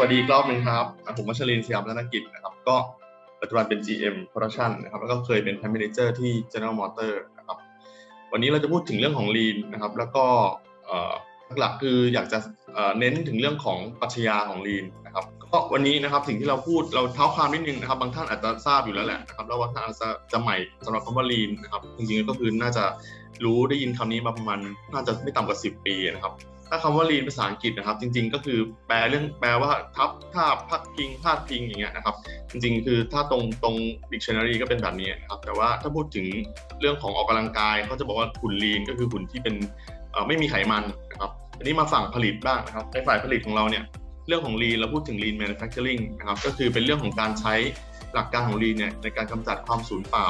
สวัสดีรอบหนึ่งครับ ผมวัชรินทร์สยามธนกิจนะครับ ก็ปัจจุบันเป็น GM Production นะครับ แล้วก็เคยเป็น Time Manager ที่ General Motor นะครับ วันนี้เราจะพูดถึงเรื่องของ Lean นะครับ แล้วก็ หลักๆคืออยากจะเน้นถึงเรื่องของปรัชญาของ Lean นะครับก็วันนี้นะครับสิ่งที่เราพูดเราเท้าความนิดนึงนะครับบางท่านอาจจะทราบอยู่แล้วแหละนะครับแล้วบางท่านอาจจะจะใหม่สำหรับคำว่า Lean นะครับจริงๆก็คือน่าจะรู้ได้ยินคำนี้มาประมาณน่าจะไม่ต่ำกว่า 10 ปีนะครับถ้าคำว่า lean ภาษาอังกฤษนะครับ จริง ๆ ก็คือแปลเรื่องแปลว่าทับท่าพักพิงพาดพิงอย่างเงี้ยนะครับ จริง ๆ คือถ้าตรงตรง dictionary ก็เป็นแบบนี้นะครับแต่ว่าถ้าพูดถึงเรื่องของออกกำลังกายเขาจะบอกว่าหุ่น lean ก็คือหุ่นที่เป็นไม่มีไขมัน อันนี้มาฝั่งผลิตบ้างนะครับในฝ่ายผลิตของเราเนี่ยเรื่องของ lean เราพูดถึง lean manufacturing นะครับก็คือเป็นเรื่องของการใช้หลักการของ lean เนี่ยในการกำจัดความสูญเปล่า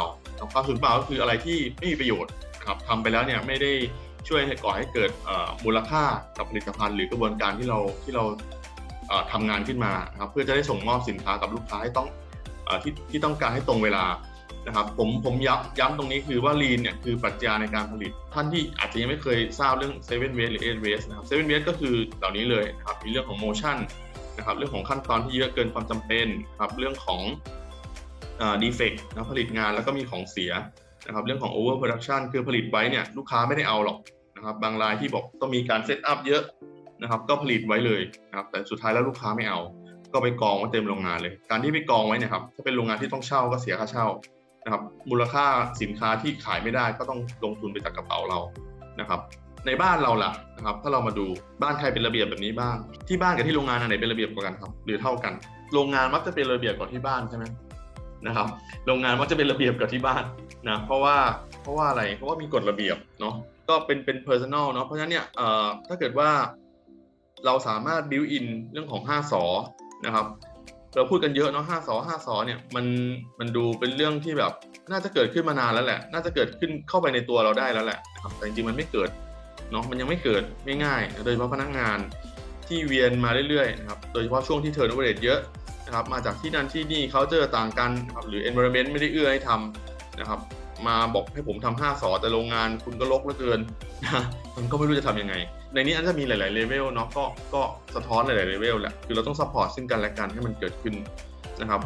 ความสูญเปล่าก็คืออะไรที่ไม่มีประโยชน์ครับทำไปแล้วเนี่ยไม่ได้ช่วยก่อให้เกิดมูลค่ากับผลิตภัณฑ์ หรือกระบวนการที่เราที่เราทำงานขึ้นมาครับเพื่อจะได้ส่งมอบสินค้ากับลูกค้าให้ต้องออที่ที่ต้องการให้ตรงเวลา นะครับผมผมย้ำย้ำตรงนี้คือว่า lean เนี่ยคือปรัชญาในการผลิต ท่านที่อาจจะยังไม่เคยทราบเรื่อง seven ways หรือ eight ways นะครับ seven ways ก็คือเหล่านี้เลยนะครับมีเรื่องของ motion นะครับเรื่องของขั้นตอนที่เยอะเกินความจำเป็นครับเรื่องของเอ่อ defect นะผลิตงานแล้วก็มีของเสียนะครับเรื่องของ over production คือผลิตไว้เนี่ยลูกค้าไม่ได้เอาหรอกนะครับบางรายที่บอกต้องมีการเซตอัพเยอะนะครับก็ผลิตไว้เลยนะครับแต่สุดท้ายแล้วลูกค้าไม่เอา ก็ไปกองไว้เต็มโรงงานเลย การที่ไปกองไว้เนะครับถ้าเป็นโรงงานที่ต้องเช่าก็เสียค่าเช่า นะครับมูลค่าสินค้าที่ขายไม่ได้ก็ต้องลงทุนไปจากกระเป๋าเรานะครับในบ้านเราล่ะนะครับถ้าเรามาดูบ้านใครเป็นระเบียบแบบนี้บ้าง ที่บ้านกับที่โรงงานอันไหนเป็นระเบียบกว่ากันครับ หรือเท่ากัน โรงงานมักจะเป็นระเบียบกว่าที่บ้านใช่ไหมนะครับโรงงานมักจะเป็นระเบียบกว่าที่บ้านนะเพราะว่าเพราะว่าอะไรเพราะว่ามีกฎระเบียบเนาะก็เป็นเป็น personal เนาะเพราะฉะนั้นเนี่ยเอ่อถ้าเกิดว่าเราสามารถ build in เรื่องของ 5สอนะครับ เราพูดกันเยอะเนาะ5สอ5สอเนี่ยมันมันดูเป็นเรื่องที่แบบ น่าจะเกิดขึ้นมานานแล้วแหละ น่าจะเกิดขึ้นเข้าไปในตัวเราได้แล้วแหละครับแต่จริงๆมันไม่เกิดเนาะมันยังไม่เกิดง่ายๆโดยเฉพาะพนักงานที่เวียนมาเรื่อยๆนะครับโดยเฉพาะช่วงที่ turnover rate เยอะนะครับมาจากที่นั่นที่นี่เขาเจอต่างกันนะครับหรือ environment ไม่ได้เอื้อให้ทำนะครับ มาบอกให้ผมทำห้าสอแต่โรงงานคุณก็ลกเหลือเกินนะมันก็ไม่รู้จะทำยังไง ในนี้อาจจะมีหลาย ๆเลเวลเนาะก็ก็สะท้อนหลาย ๆเลเวลแหละคือเราต้องซัพพอร์ตซึ่งกันและกันให้มันเกิดขึ้นนะครับ